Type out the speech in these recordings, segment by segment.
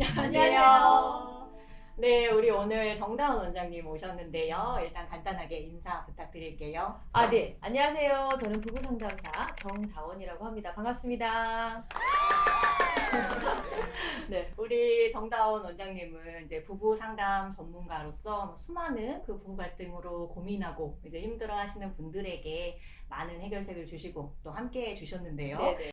안녕하세요. 네, 우리 오늘 정다운 원장님 오셨는데요. 일단 간단하게 인사 부탁드릴게요. 아, 네. 안녕하세요. 저는 부부 상담사 정다원이라고 합니다. 반갑습니다. 네, 우리 정다운 원장님은 이제 부부 상담 전문가로서 뭐 수많은 그 부부 갈등으로 고민하고 이제 힘들어하시는 분들에게 많은 해결책을 주시고 또 함께 해 주셨는데요. 네.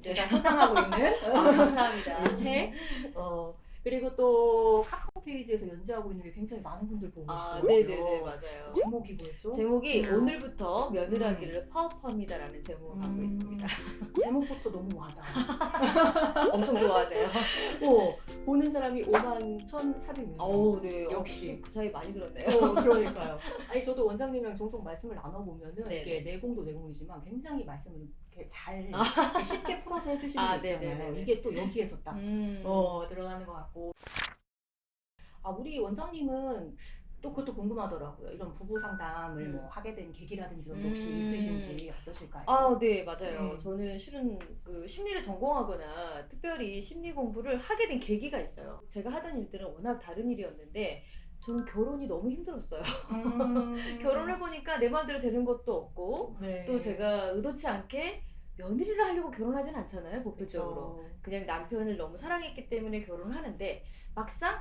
제가 소장하고 있는 아, 감사합니다. 이 책. 어, 그리고 또 카카오 페이지에서 연재하고 있는 게 굉장히 많은 분들 보고 아, 계시더라고요. 네네네, 맞아요. 제목이 뭐였죠? 제목이 음. 오늘부터 며느라기를 파업합니다라는 제목을 갖고 음, 있습니다. 제목부터 너무 와닿아. 엄청 좋아하세요. 어, 보는 사람이 5만 1,400명. 어우, 네. 역시. 그 사이 많이 들었네요. 어, 그러니까요. 아니 저도 원장님이랑 종종 말씀을 나눠보면은 네네. 이게 내공도 내공이지만 굉장히 말씀을 이렇게 잘 아. 쉽게 풀어서 해주시는 아, 게 있잖아요. 네네네네. 이게 또 여기에서 딱 음. 어, 들어가는 것 같고. 아, 우리 원장님은 또 그것도 궁금하더라고요. 이런 부부 상담을 음. 뭐 하게 된 계기라든지 이런 게 혹시 음. 있으신지 어떠실까요? 아, 네, 맞아요. 음. 저는 실은 그 심리를 전공하거나 특별히 심리 공부를 하게 된 계기가 있어요. 제가 하던 일들은 워낙 다른 일이었는데 저는 결혼이 너무 힘들었어요. 음. 결혼을 해보니까 내 마음대로 되는 것도 없고 네. 또 제가 의도치 않게 며느리를 하려고 결혼하진 않잖아요, 보편적으로. 그냥 남편을 너무 사랑했기 때문에 결혼을 하는데 막상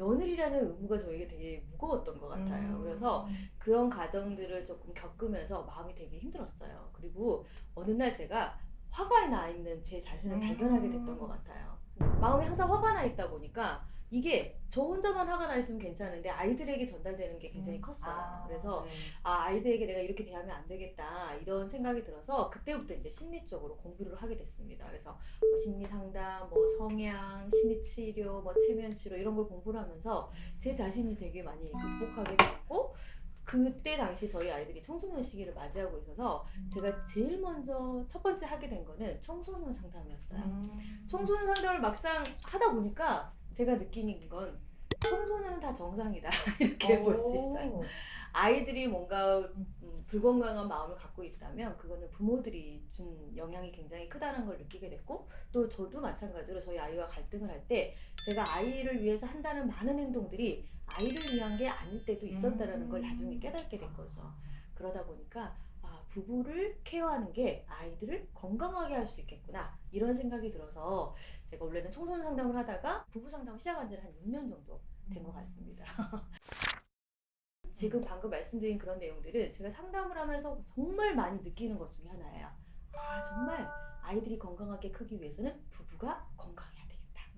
며느리라는 의무가 저에게 되게 무거웠던 것 같아요. 음. 그래서 그런 과정들을 조금 겪으면서 마음이 되게 힘들었어요. 그리고 어느 날 제가 화가 나 있는 제 자신을 음. 발견하게 됐던 것 같아요. 마음이 항상 화가 나 있다 보니까 이게 저 혼자만 화가 나 있으면 괜찮은데 아이들에게 전달되는 게 굉장히 음. 컸어요. 아, 그래서 네. 아 아이들에게 내가 이렇게 대하면 안 되겠다 이런 생각이 들어서 그때부터 이제 심리 쪽으로 공부를 하게 됐습니다. 그래서 뭐 심리 상담, 뭐 성향, 심리 치료, 뭐 체면 치료 이런 걸 공부를 하면서 제 자신이 되게 많이 극복하게 됐고 그때 당시 저희 아이들이 청소년 시기를 맞이하고 있어서 제가 제일 먼저 첫 번째 하게 된 거는 청소년 상담이었어요. 음. 청소년 상담을 막상 하다 보니까 제가 느끼는 건 청소년은 다 정상이다 이렇게 볼 수 있어요. 오. 아이들이 뭔가 음, 불건강한 마음을 갖고 있다면 그거는 부모들이 준 영향이 굉장히 크다는 걸 느끼게 됐고 또 저도 마찬가지로 저희 아이와 갈등을 할 때 제가 아이를 위해서 한다는 많은 행동들이 아이를 위한 게 아닐 때도 있었다는 걸 나중에 깨닫게 된 거죠. 그러다 보니까 아, 부부를 케어하는 게 아이들을 건강하게 할 수 있겠구나 이런 생각이 들어서 제가 원래는 청소년 상담을 하다가 부부 상담을 시작한 지는 한 6년 정도 된 것 같습니다. 지금 방금 말씀드린 그런 내용들은 제가 상담을 하면서 정말 많이 느끼는 것 중에 하나예요. 아, 정말 아이들이 건강하게 크기 위해서는 부부가 건강해야.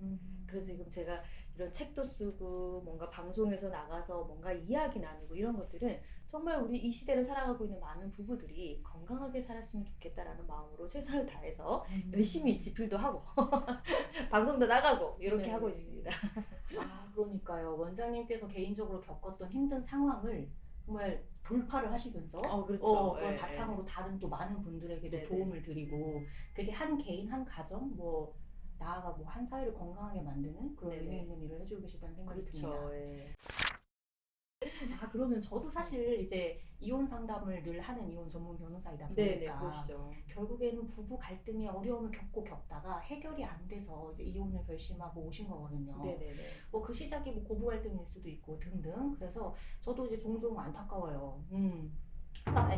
음. 그래서 지금 제가 이런 책도 쓰고 뭔가 방송에서 나가서 뭔가 이야기 나누고 이런 것들은 정말 우리 이 시대를 살아가고 있는 많은 부부들이 건강하게 살았으면 좋겠다라는 마음으로 최선을 다해서 음. 열심히 집필도 하고 방송도 나가고 이렇게 네. 하고 있습니다. 아, 그러니까요. 원장님께서 개인적으로 겪었던 힘든 상황을 정말 돌파를 하시면서 어, 그렇죠. 어, 그걸 예, 바탕으로 다른 또 많은 분들에게도 네네. 도움을 드리고 그게 한 개인 한 가정 뭐 나아가 뭐 한 사회를 건강하게 만드는 그런 네네. 의미 있는 일을 해주고 계시다는 생각이 듭니다. 그렇죠. 예. 아 그러면 저도 사실 이제 이혼 상담을 늘 하는 이혼 전문 변호사이다 네네 보니까 그러시죠. 결국에는 부부 갈등의 어려움을 겪고 겪다가 해결이 안 돼서 이제 이혼을 결심하고 오신 거거든요. 네네네. 뭐 그 시작이 뭐 고부 갈등일 수도 있고 등등. 그래서 저도 이제 종종 안타까워요. 음.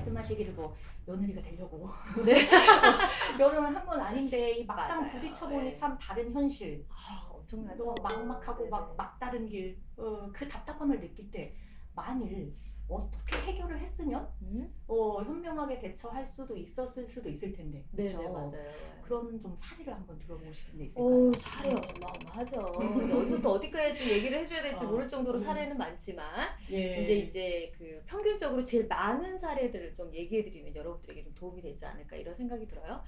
말씀하시기를 뭐 며느리가 되려고 네. 결혼을 한 건 아닌데 이 막상 맞아요. 부딪혀 보니 네. 참 다른 현실, 아, 엄청나죠. 또 막막하고. 막 막다른 길, 어, 그 답답함을 느낄 때 만일 어떻게 해결을 했으면 음? 어, 현명하게 대처할 수도 있었을 수도 있을 텐데. 네네 그쵸? 맞아요. 그런 좀 사례를 한번 들어보고 싶은데 있을까요? 오 사례 어마어마하죠. 음. 이제 어디서부터 어디까지 얘기를 해줘야 될지 어. 모를 정도로 음. 사례는 많지만 예. 이제 이제 그 평균적으로 제일 많은 사례들을 좀 얘기해드리면 여러분들에게 좀 도움이 되지 않을까 이런 생각이 들어요.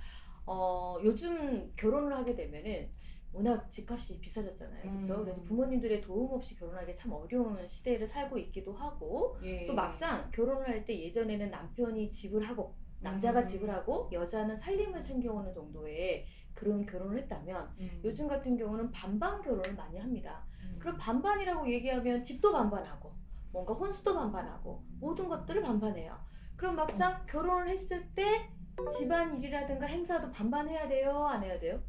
어 요즘 결혼을 하게 되면은 워낙 집값이 비싸졌잖아요, 그렇죠? 음. 그래서 부모님들의 도움 없이 결혼하기 참 어려운 시대를 살고 있기도 하고 예. 또 막상 결혼을 할 때 예전에는 남편이 집을 하고 남자가 음. 집을 하고 여자는 살림을 챙겨오는 정도의 그런 결혼을 했다면 음. 요즘 같은 경우는 반반 결혼을 많이 합니다. 음. 그럼 반반이라고 얘기하면 집도 반반하고 뭔가 혼수도 반반하고 모든 것들을 반반해요. 그럼 막상 결혼을 했을 때 집안 일이라든가 행사도 반반 해야 돼요? 안 해야 돼요?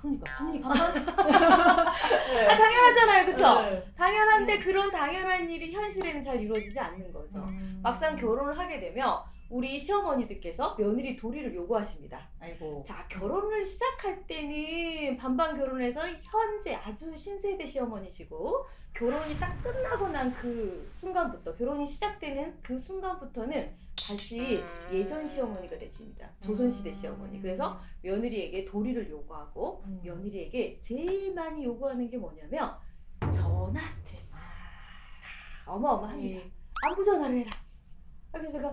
그러니까 당연히 반반. 아, 당연하잖아요, 그쵸? 네. 당연한데 그런 당연한 일이 현실에는 잘 이루어지지 않는 거죠. 음. 막상 결혼을 하게 되면 우리 시어머니들께서 며느리 도리를 요구하십니다. 아이고. 자, 결혼을 시작할 때는 반반 결혼해서 현재 아주 신세대 시어머니시고 결혼이 딱 끝나고 난 그 순간부터 결혼이 시작되는 그 순간부터는 다시 예전 시어머니가 되십니다. 조선시대 시어머니. 그래서 며느리에게 도리를 요구하고 음. 며느리에게 제일 많이 요구하는 게 뭐냐면 전화 스트레스. 아, 어마어마합니다. 이- 안부 전화를 해라. 아, 그래서 제가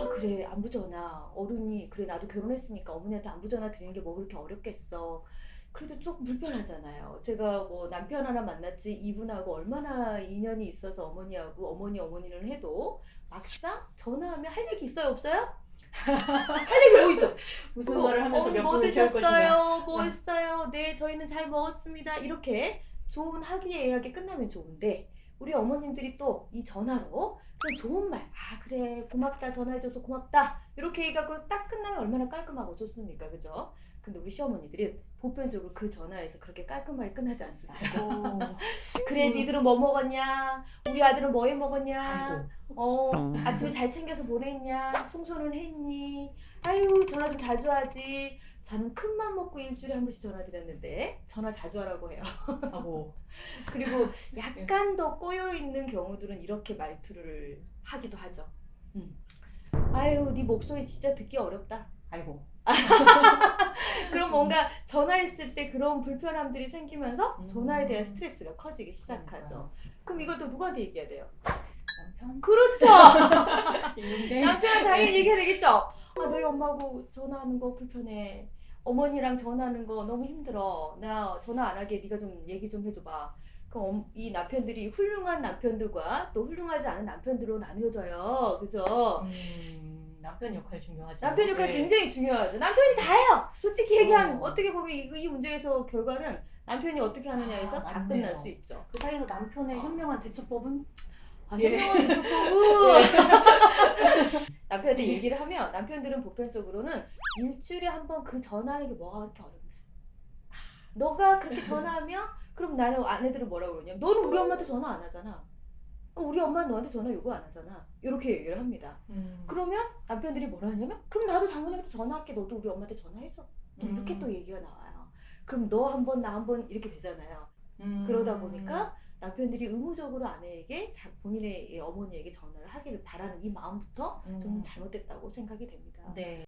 아 그래 안부 전화 어른이 그래 나도 결혼했으니까 어머니한테 안부 전화 드리는 게 뭐 그렇게 어렵겠어. 그래도 조금 불편하잖아요. 제가 뭐 남편 하나 만났지 이분하고 얼마나 인연이 있어서 어머니하고 어머니 어머니를 해도 막상 전화하면 할 얘기 있어요 없어요? 할 얘기 뭐 있어? 무슨 뭐, 말을 하면서 뭐 채울 것이냐. 드셨어요? 뭐 어. 했어요? 네, 저희는 잘 먹었습니다. 이렇게 좋은 화기애애하게 끝나면 좋은데 우리 어머님들이 또 이 전화로 그냥 좋은 말, 아 그래 고맙다 전화해줘서 고맙다 이렇게 해갖고 딱 끝나면 얼마나 깔끔하고 좋습니까, 그죠? 근데 우리 시어머니들은 보편적으로 그 전화에서 그렇게 깔끔하게 끝나지 않습니다. 아이고. 그래, 음. 니들은 뭐 먹었냐? 우리 아들은 뭐 해 먹었냐? 아이고. 어, 아침에 잘 챙겨서 보냈냐? 청소는 했니? 아유, 전화 좀 자주 하지. 저는 큰맘 먹고 일주일에 한 번씩 전화 드렸는데 전화 자주 하라고 해요. 하고. 그리고 약간 더 꼬여 있는 경우들은 이렇게 말투를 하기도 하죠. 음. 아유, 네 목소리 진짜 듣기 어렵다. 아이고. 그럼 뭔가 전화했을 때 그런 불편함들이 생기면서 음. 전화에 대한 스트레스가 커지기 시작하죠. 그럼 이걸 또 누구한테 얘기해야 돼요? 남편 그렇죠. 남편은 당연히 얘기해야 되겠죠. 아 너희 엄마하고 전화하는 거 불편해. 어머니랑 전화하는 거 너무 힘들어. 나 전화 안 하게 네가 좀 얘기 좀 해줘봐. 그럼 엄- 이 남편들이 훌륭한 남편들과 또 훌륭하지 않은 남편들로 나뉘어져요. 그죠? 음, 남편 역할 중요하죠. 남편 역할 네. 굉장히 중요하죠. 남편이 다 해요. 솔직히 얘기하면 어. 어. 떻게 보면 이, 이 문제에서 결과는 남편이 어떻게 하느냐에서 아, 다 맞네요. 끝날 수 있죠. 그 사이에서 남편의 현명한 대처법은 아, 예. 현명한 대처법은 남편한테 얘기를 하면 남편들은 보편적으로는 일주일에 한 번 그 전화하는 게 뭐가 그렇게 어렵냐. 너가 그렇게 전화하면 그럼 나는 아내들은 뭐라고 그러냐. 너는 우리 엄마한테 전화 안 하잖아. 어, 우리 엄마는 너한테 전화 요구 안 하잖아. 이렇게 얘기를 합니다. 음. 그러면 남편들이 뭐라 하냐면 그럼 나도 장모님한테 전화할게. 너도 우리 엄마한테 전화해줘. 또 이렇게 음. 또 얘기가 나와요. 그럼 너 한 번 나 한 번 이렇게 되잖아요. 음. 그러다 보니까 남편들이 의무적으로 아내에게 자- 본인의 어머니에게 전화를 하기를 바라는 이 마음부터 음. 좀 잘못됐다고 생각이 됩니다. 네.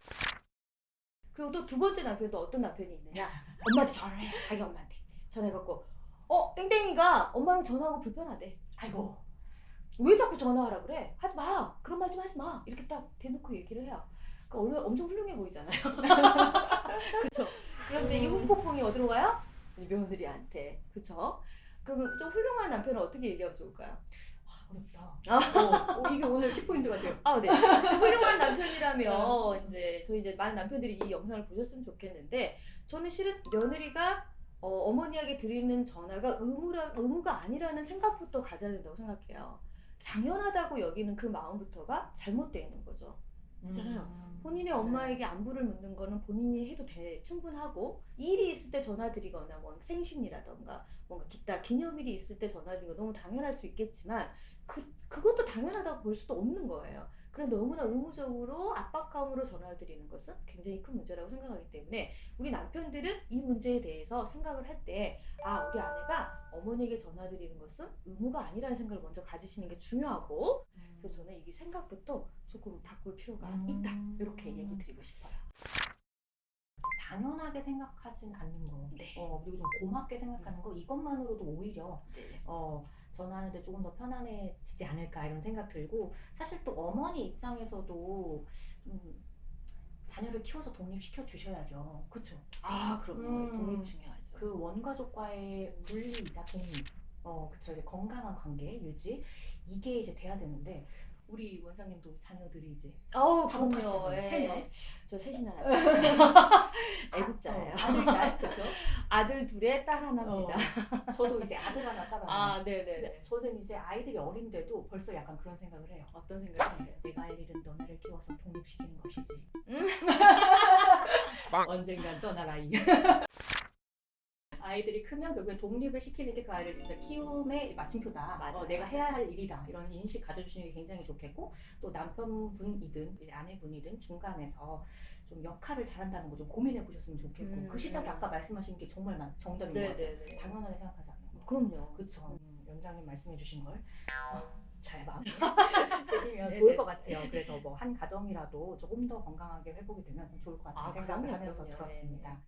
그리고 또 두 번째 남편도 어떤 남편이 있느냐? 엄마한테 전화를 해. 자기 엄마한테 전화해갖고 어 땡땡이가 엄마랑 전화하고 불편하대. 아이고. 왜 자꾸 전화하라 그래? 하지 마. 그런 말 좀 하지 마. 이렇게 딱 대놓고 얘기를 해요. 그러니까 얼마 엄청 훌륭해 보이잖아요. 그렇죠. 그런데 이 후폭풍이 어디로 가요? 이 며느리한테. 그렇죠? 그러면 좀 훌륭한 남편은 어떻게 얘기하면 좋을까요? 아, 어렵다. 아. 어, 어, 이게 오늘 키포인트 같아요. 아, 네. 훌륭한 남편이라면 이제 저희 이제 많은 남편들이 이 영상을 보셨으면 좋겠는데 저는 실은 며느리가 어, 머니에게 드리는 전화가 의무라, 의무가 아니라는 생각부터 가져야 된다고 생각해요. 당연하다고 여기는 그 마음부터가 잘못되어 있는 거죠. 있잖아요. 음. 본인의 맞아요. 엄마에게 안부를 묻는 거는 본인이 해도 돼, 충분하고 일이 있을 때 전화 드리거나 뭐 생신이라던가 뭔가 기타 기념일이 있을 때 전화 드리는 거 너무 당연할 수 있겠지만 그, 그것도 당연하다고 볼 수도 없는 거예요. 그런데 너무나 의무적으로 압박감으로 전화를 드리는 것은 굉장히 큰 문제라고 생각하기 때문에 우리 남편들은 이 문제에 대해서 생각을 할 때 아 우리 아내가 어머니에게 전화 드리는 것은 의무가 아니라는 생각을 먼저 가지시는 게 중요하고 음. 그래서 저는 이 생각부터 조금 바꿀 필요가 음. 있다 이렇게 얘기 드리고 싶어요. 당연하게 생각하진 않는 거. 네. 어, 그리고 좀 고맙게 생각하는 거 이것만으로도 오히려 어, 전화하는데 조금 더 편안해지지 않을까 이런 생각 들고 사실 또 어머니 입장에서도 좀 자녀를 키워서 독립시켜 주셔야죠. 그렇죠. 아 그럼요. 음. 독립 중요하죠. 그 원가족과의 분리이자 독립, 어, 그쵸. 이제 건강한 관계 유지 이게 이제 돼야 되는데 우리 원장님도 자녀들이 이제 어우 그럼요. 세 명? 예. 저 셋이나 낳았어요. 애국자예요. 어, 아들 딸 그렇죠? 아들 둘에 딸 하나입니다. 어, 저도 이제 아들 하나 딸 하나. 아. 근데 저는 이제 아이들이 어린데도 벌써 약간 그런 생각을 해요. 어떤 생각이세요? 내가 할 일은 너네를 키워서 독립시키는 것이지. 음? 언젠간 떠나라 이. 아이들이 크면 결국에 독립을 시키는 게 그 아이를 진짜 키움의 마침표다. 맞아요, 어, 내가. 해야 할 일이다. 이런 인식 가져주시는 게 굉장히 좋겠고 또 남편분이든 아내분이든 중간에서 좀 역할을 잘한다는 거 좀 고민해 보셨으면 좋겠고 음, 그 시작에 음. 아까 말씀하신 게 정말 마- 정답인 것 같아요. 네네네. 당연하게 생각하지 않는 거. 그럼요. 그쵸. 음, 연장님 말씀해 주신 걸. 어, 잘 마음에 네네. 좋을 것 같아요. 그래서 뭐 한 가정이라도 조금 더 건강하게 회복이 되면 좋을 것 같다는 아, 생각을 그럼요, 하면서 그럼요. 들었습니다.